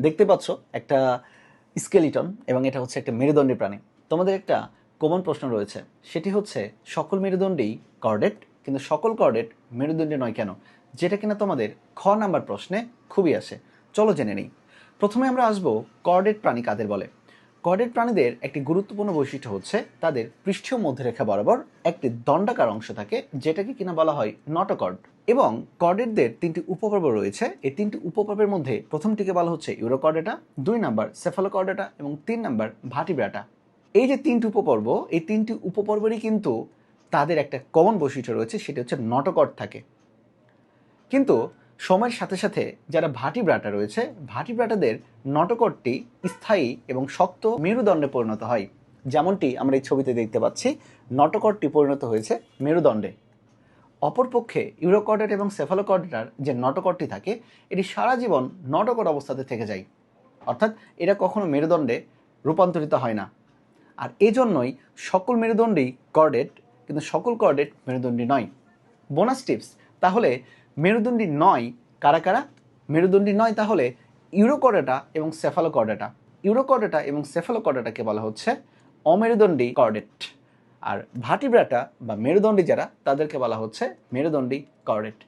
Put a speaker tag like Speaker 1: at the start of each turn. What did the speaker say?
Speaker 1: দেখতে পাচ্ছ একটা স্কেলিটন এবং এটা হচ্ছে একটা মেরুদণ্ডী প্রাণী। তোমাদের একটা কমন প্রশ্ন রয়েছে। সেটি হচ্ছে, সকল মেরুদণ্ডেই কর্ডেট কিন্তু সকল কর্ডেট মেরুদণ্ডে নয় কেন? যেটা কিনা তোমাদের খ নাম্বার প্রশ্নে খুবই আসে। চলো জেনে নিই। প্রথমে আমরা আসব কর্ডেট প্রাণী কাদের বলে। কর্ডেট প্রাণীদের একটি গুরুত্বপূর্ণ বৈশিষ্ট্য হচ্ছে তাদের পৃষ্ঠীয় মধ্যরেখা বরাবর একটি দণ্ডাকার অংশ থাকে, যেটাকে কিনা বলা হয় নটোকর্ড। এবং কর্ডেটদের তিনটি উপপর্ব রয়েছে। এই তিনটি উপপর্বের মধ্যে প্রথমটিকে বলা হচ্ছে ইউরোকর্ডেটা, দুই নাম্বার সেফালোকর্ডেটা এবং তিন নাম্বার ভাটিব্রাটা। এই যে তিনটি উপপর্ব, এই তিনটি উপপর্বেরই কিন্তু তাদের একটা কমন বৈশিষ্ট্য রয়েছে, সেটা হচ্ছে নটোকর্ড থাকে। কিন্তু সময়ের সাথে সাথে যারা ভাটিব্রাটা রয়েছে ভাটিব্রাটাদের নটকটটি স্থায়ী এবং শক্ত মেরুদণ্ডে পরিণত হয়। যেমনটি আমরা এই ছবিতে দেখতে পাচ্ছি, নটকটটি পরিণত হয়েছে মেরুদণ্ডে। অপরপক্ষে ইউরোকর্ডেট এবং সেফালোকর্ডেটার যে নটকটটি থাকে, এটি সারা জীবন নটকট অবস্থাতে থেকে যায়। অর্থাৎ এটা কখনো মেরুদণ্ডে রূপান্তরিত হয় না। আর এজন্যই সকল মেরুদণ্ডই কর্ডেট কিন্তু সকল কর্ডেট মেরুদণ্ডী নয়। বোনাস টিপস তাহলে মেরুদণ্ডী নয় কারা কারা? মেরুদণ্ডী নয় তাহলে ইউরোকর্ডেটা এবং সেফালোকর্ডেটা ইউরোকর্ডেটা এবং সেফালোকর্ডেটাকে বলা হচ্ছে অমেরুদণ্ডী কর্ডেট আর ভাটিব্রাটা বা মেরুদণ্ডী যারা, তাদেরকে বলা হচ্ছে মেরুদণ্ডী কর্ডেট